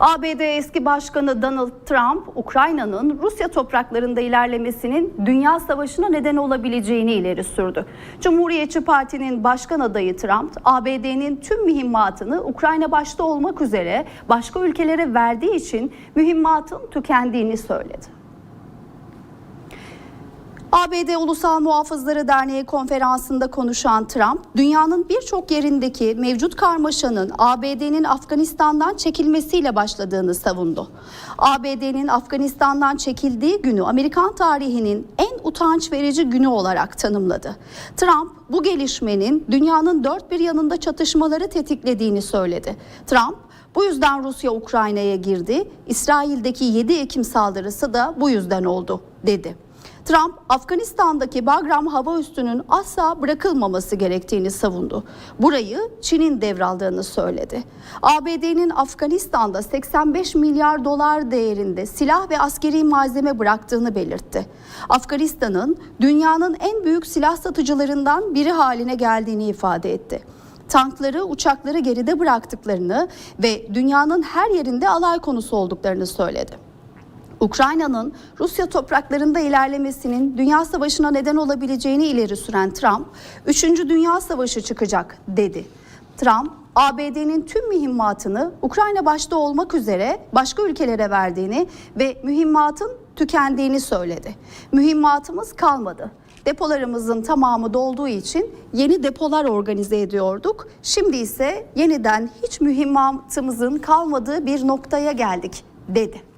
ABD eski başkanı Donald Trump, Ukrayna'nın Rusya topraklarında ilerlemesinin dünya savaşına neden olabileceğini ileri sürdü. Cumhuriyetçi Parti'nin başkan adayı Trump, ABD'nin tüm mühimmatını Ukrayna başta olmak üzere başka ülkelere verdiği için mühimmatın tükendiğini söyledi. ABD Ulusal Muhafızları Derneği konferansında konuşan Trump, dünyanın birçok yerindeki mevcut karmaşanın ABD'nin Afganistan'dan çekilmesiyle başladığını savundu. ABD'nin Afganistan'dan çekildiği günü Amerikan tarihinin en utanç verici günü olarak tanımladı. Trump, bu gelişmenin dünyanın dört bir yanında çatışmaları tetiklediğini söyledi. Trump, bu yüzden Rusya Ukrayna'ya girdi, İsrail'deki 7 Ekim saldırısı da bu yüzden oldu, dedi. Trump, Afganistan'daki Bagram hava üssünün asla bırakılmaması gerektiğini savundu. Burayı Çin'in devraldığını söyledi. ABD'nin Afganistan'da 85 milyar dolar değerinde silah ve askeri malzeme bıraktığını belirtti. Afganistan'ın dünyanın en büyük silah satıcılarından biri haline geldiğini ifade etti tankları, uçakları geride bıraktıklarını ve dünyanın her yerinde alay konusu olduklarını söyledi. Ukrayna'nın Rusya topraklarında ilerlemesinin dünya savaşına neden olabileceğini ileri süren Trump, 3. Dünya Savaşı çıkacak dedi. Trump, ABD'nin tüm mühimmatını Ukrayna başta olmak üzere başka ülkelere verdiğini ve mühimmatın tükendiğini söyledi. Mühimmatımız kalmadı. Depolarımızın tamamı dolduğu için yeni depolar organize ediyorduk. Şimdi ise yeniden hiç mühimmatımızın kalmadığı bir noktaya geldik dedi.